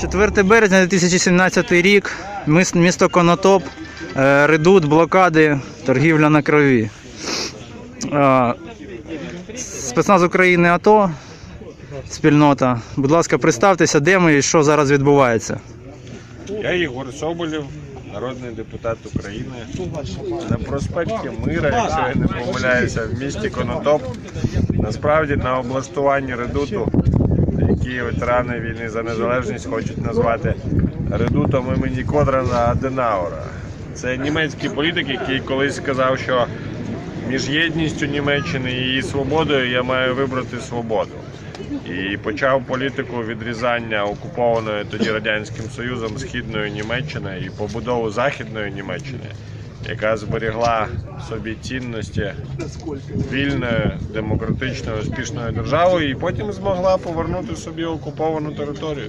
4 березня 2017 рік. Місто Конотоп. е, Редут, блокади, торгівля на крові. Е, Спецназ України АТО. Спільнота. Будь ласка, представтеся, де ми і що зараз відбувається. Я Єгор Соболєв, народний депутат України. На проспекті Мира, якщо я не помиляюся, в місті Конотоп. Насправді на облаштуванні редуту, які ветерани війни за незалежність хочуть назвати редутом імені Конрада Аденаура. Це німецький політик, який колись сказав, що між єдністю Німеччини і її свободою я маю вибрати свободу. І почав політику відрізання окупованої тоді радянським союзом східної Німеччини і побудову західної Німеччини, яка зберігла в собі цінності вільної, демократичної, успішної держави, і потім змогла повернути собі окуповану територію.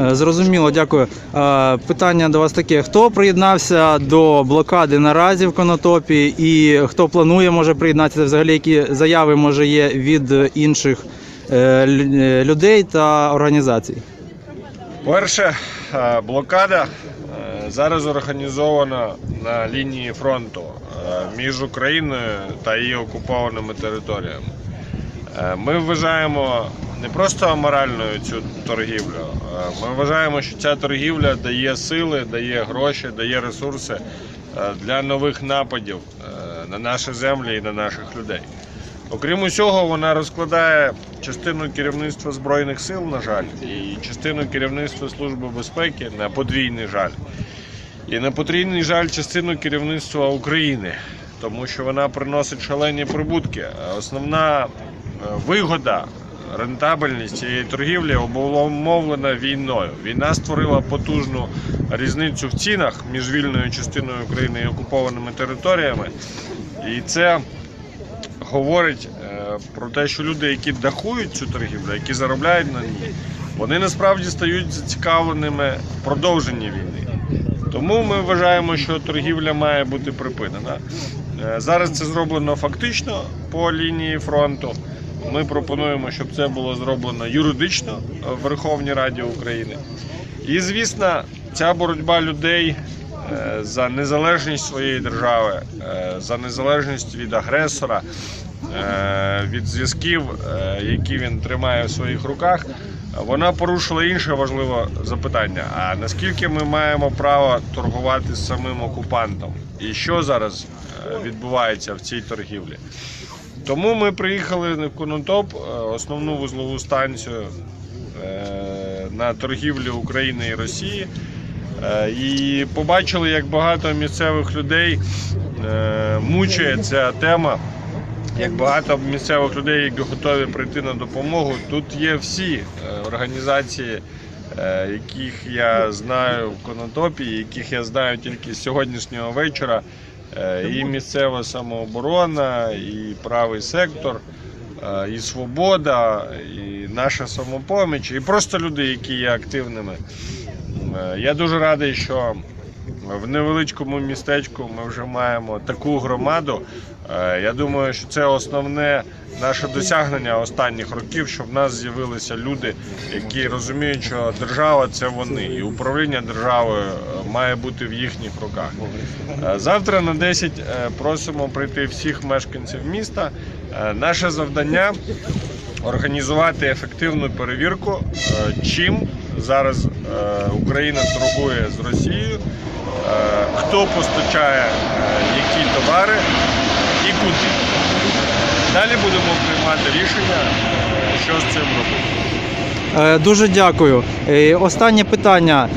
Е, Зрозуміло, дякую. Е, Питання до вас таке: хто приєднався до блокади наразі в Конотопі, і хто планує може приєднатися? Взагалі, які заяви може є від інших е, лю- людей та організацій? Перше, блокада зараз організована на лінії фронту е, між Україною та її окупованими територіями. Е, Ми вважаємо не просто аморальною цю торгівлю. е, Ми вважаємо, що ця торгівля дає сили, дає гроші, дає ресурси для нових нападів на наші землі і на наших людей. Окрім усього, вона розкладає частину керівництва Збройних сил, на жаль, і частину керівництва Служби безпеки на подвійний жаль. І на потрійний жаль частину керівництва України, тому що вона приносить шалені прибутки. Основна е, вигода, рентабельність цієї торгівлі обумовлена війною. Війна створила потужну різницю в цінах між вільною частиною України і окупованими територіями. І це говорить е, про те, що люди, які дахують цю торгівлю, які заробляють на ній, вони насправді стають зацікавленими в продовженні війни. Тому ми вважаємо, що торгівля має бути припинена. Е, Зараз це зроблено фактично по лінії фронту. Ми пропонуємо, щоб це було зроблено юридично в Верховній Раді України. І звісно, ця боротьба людей за незалежність своєї держави, е, за незалежність від агресора, е, від зв'язків, е, які він тримає в своїх руках, вона порушила інше важливе запитання: а наскільки ми маємо право торгувати з самим окупантом? І що зараз е, відбувається в цій торгівлі? Тому ми приїхали в Конотоп, е, основну вузлову станцію е, на торгівлю України і Росії. Е, І побачили, як багато місцевих людей е, мучає ця тема. Як багато місцевих людей, які готові прийти на допомогу. Тут є всі е, організації, яких я знаю в Конотопі, яких я знаю тільки з сьогоднішнього вечора. І місцева самооборона, і правий сектор, і свобода, і наша самопоміч, і просто люди, які є активними. Е, Я дуже радий, що в невеличкому містечку ми вже маємо таку громаду. Е, Я думаю, що це основне наше досягнення останніх років, що в нас з'явилися люди, які розуміють, що держава це вони, і управління державою е, має бути в їхніх руках. Завтра на 10 е, просимо прийти всіх мешканців міста. Наше завдання організувати ефективну перевірку, чим зараз е, Україна торгує з Росією, е, хто постачає е, які товари і куди. Далі будемо приймати рішення, що з цим робити. Дуже дякую. Останнє питання.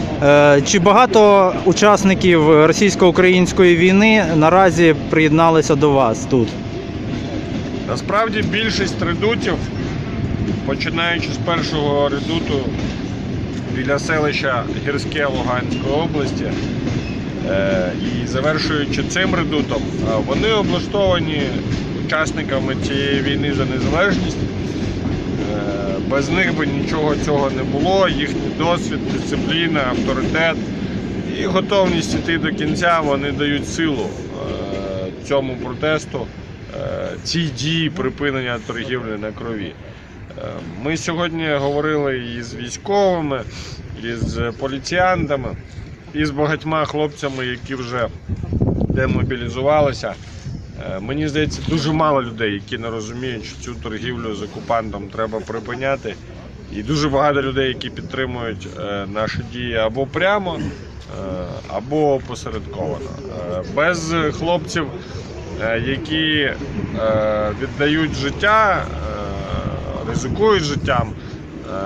Чи багато учасників російсько-української війни наразі приєдналися до вас тут? Насправді більшість редутів, починаючи з першого редуту біля селища Гірське Луганської області е, і завершуючи цим редутом, е, вони облаштовані учасниками цієї війни за незалежність. Е, Без них би нічого цього не було. Їхній досвід, дисципліна, авторитет і готовність йти до кінця вони дають силу цьому протесту, цій дії припинення торгівлі на крові. Ми сьогодні говорили і з військовими, і з поліціянтами, і з багатьма хлопцями, які вже демобілізувалися. Е, Мені здається, дуже мало людей, які не розуміють, що цю торгівлю з окупантом треба припиняти. І дуже багато людей, які підтримують е, наші дії або прямо, е, або опосередковано. Е, без хлопців, е, які е, віддають життя, е, ризикують життям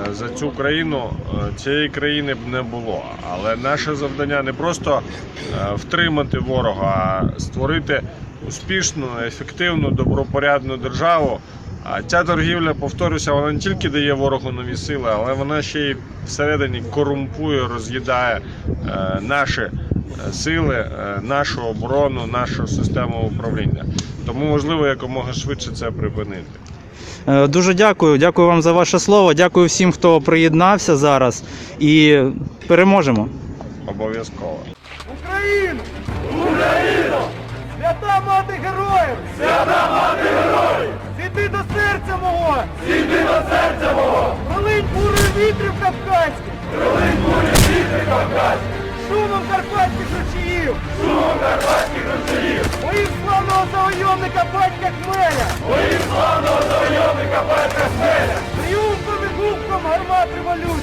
е, за цю країну, е, цієї країни б не було. Але наше завдання не просто е, втримати ворога, а створити успішну, ефективну, добропорядну державу. А ця торгівля, повторюся, вона не тільки дає ворогу нові сили, але вона ще й всередині корумпує, роз'їдає наші сили, нашу оборону, нашу систему управління. Тому важливо якомога швидше це припинити. Е, Дуже дякую. Дякую вам за ваше слово. Дякую всім, хто приєднався зараз. І переможемо. Обов'язково. Україну! Україну! Свята мати героїв! Свята мати героїв! Зійди до серця мого! Зійди до серця мого! Пролинь бурою вітрів кавказьких! Пролинь бурою вітрів кавказьких! Шумом карпатських ручаїв! Шумом карпатських ручаїв! Моїм славного завойовника батька Хмеля! назад революцію!